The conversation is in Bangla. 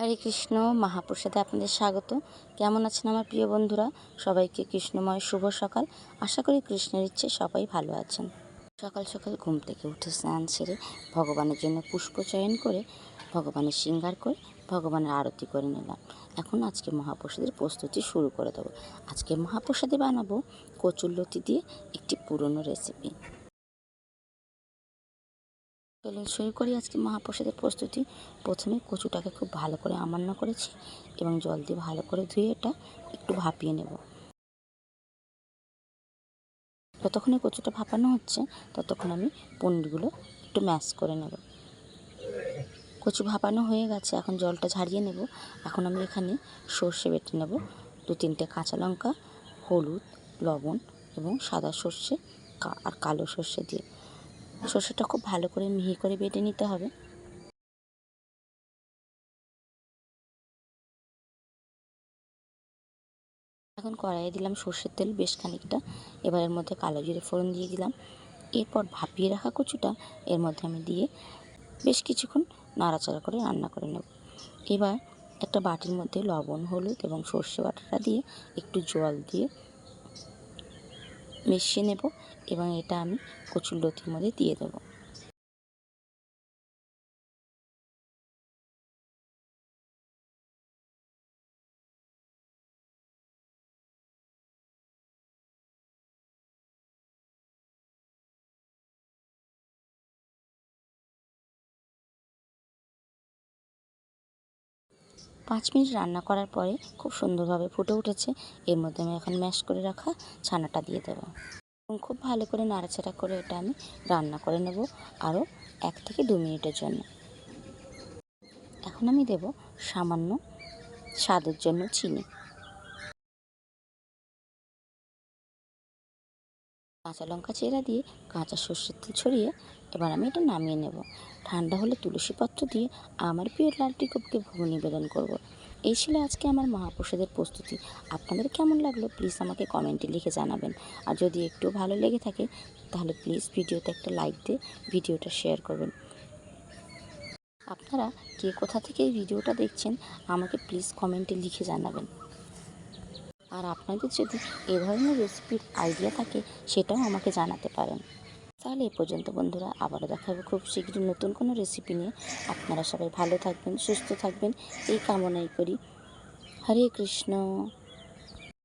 হরে কৃষ্ণ মহাপ্রসাদে আপনাদের স্বাগত। কেমন আছেন আমার প্রিয় বন্ধুরা? সবাইকে কৃষ্ণময় শুভ সকাল। আশা করি কৃষ্ণের ইচ্ছে সবাই ভালো আছেন। সকাল সকাল ঘুম থেকে উঠে স্নান সেরে ভগবানের জন্য পুষ্প চয়ন করে ভগবানের শৃঙ্গার করে ভগবানের আরতি করে নিলাম। এখন আজকে মহাপ্রসাদের প্রস্তুতি শুরু করে দেবো। আজকে মহাপ্রসাদে বানাবো কচুরলতি দিয়ে একটি পুরনো রেসিপি চলুন শুরু করি আজকে মহাপ্রসাদের প্রস্তুতি। প্রথমে কচুটাকে খুব ভালো করে আমান্য করেছি এবং জল দিয়ে ভালো করে ধুয়ে এটা একটু ভাপিয়ে নেব। যতক্ষণে কচুটা ভাপানো হচ্ছে, ততক্ষণ আমি পনিরগুলো একটু ম্যাশ করে নেব। কচু ভাপানো হয়ে গেছে, এখন জলটা ঝারিয়ে নেব। এখন আমি এখানে সর্ষে বেটে নেব। দু তিনটে কাঁচা লঙ্কা, হলুদ, লবণ এবং সাদা সর্ষে আর কালো সর্ষে দিয়ে। সর্ষেটা খুব ভালো করে মিহি করে বেটে নিতে হবে। এখন কড়াইয়ে দিলাম সর্ষের তেল বেশ খানিকটা। এবার এর মধ্যে কালো জিরে ফোড়ন দিয়ে দিলাম। এরপর ভাপিয়ে রাখা কচুটা এর মধ্যে আমি দিয়ে বেশ কিছুক্ষণ নাড়াচাড়া করে রান্না করে নেব। এবার একটা বাটির মধ্যে লবণ, হলুদ এবং সর্ষে বাটাটা দিয়ে একটু জল দিয়ে মিশিয়ে নেব এবং এটা আমি কচুর লতির মধ্যে দিয়ে দেবো। পাঁচ মিনিট রান্না করার পরে খুব সুন্দরভাবে ফুটে উঠেছে। এর মধ্যে আমি এখন ম্যাশ করে রাখা ছানাটা দিয়ে দেবো। এবং খুব ভালো করে নাড়াচাড়া করে এটা আমি রান্না করে নেব আরও এক থেকে দু মিনিটের জন্য। এখন আমি দেব সামান্য স্বাদের জন্য চিনি। কাঁচা লঙ্কা চেরা দিয়ে কাঁচা সর্ষের তেল ছড়িয়ে এবার আমি এটা নামিয়ে নেব। ঠান্ডা হলে তুলসী পত্র দিয়ে আমার প্রিয় লালটি কপকে ভোগ নিবেদন করব। এই ছিল আজকে আমার মহাপ্রসাদের প্রস্তুতি। আপনাদের কেমন লাগল প্লিজ আমাকে কমেন্টে লিখে জানাবেন। আর যদি একটু ভালো লেগে থাকে, তাহলে প্লিজ ভিডিওতে একটা লাইক দিয়ে ভিডিওটা শেয়ার করবেন। আপনারা কে কোথা থেকে এই ভিডিওটা দেখছেন, আমাকে প্লিজ কমেন্টে লিখে জানাবেন। আর আপনাদের যদি এ ধরনের রেসিপির আইডিয়া থাকে, সেটাও আমাকে জানাতে পারেন। তাহলে এ পর্যন্ত, বন্ধুরা। আবারও দেখা হবে খুব শীঘ্র নতুন কোনো রেসিপি নিয়ে। আপনারা সবাই ভালো থাকবেন, সুস্থ থাকবেন। এই কামনাই করি। হরে কৃষ্ণ।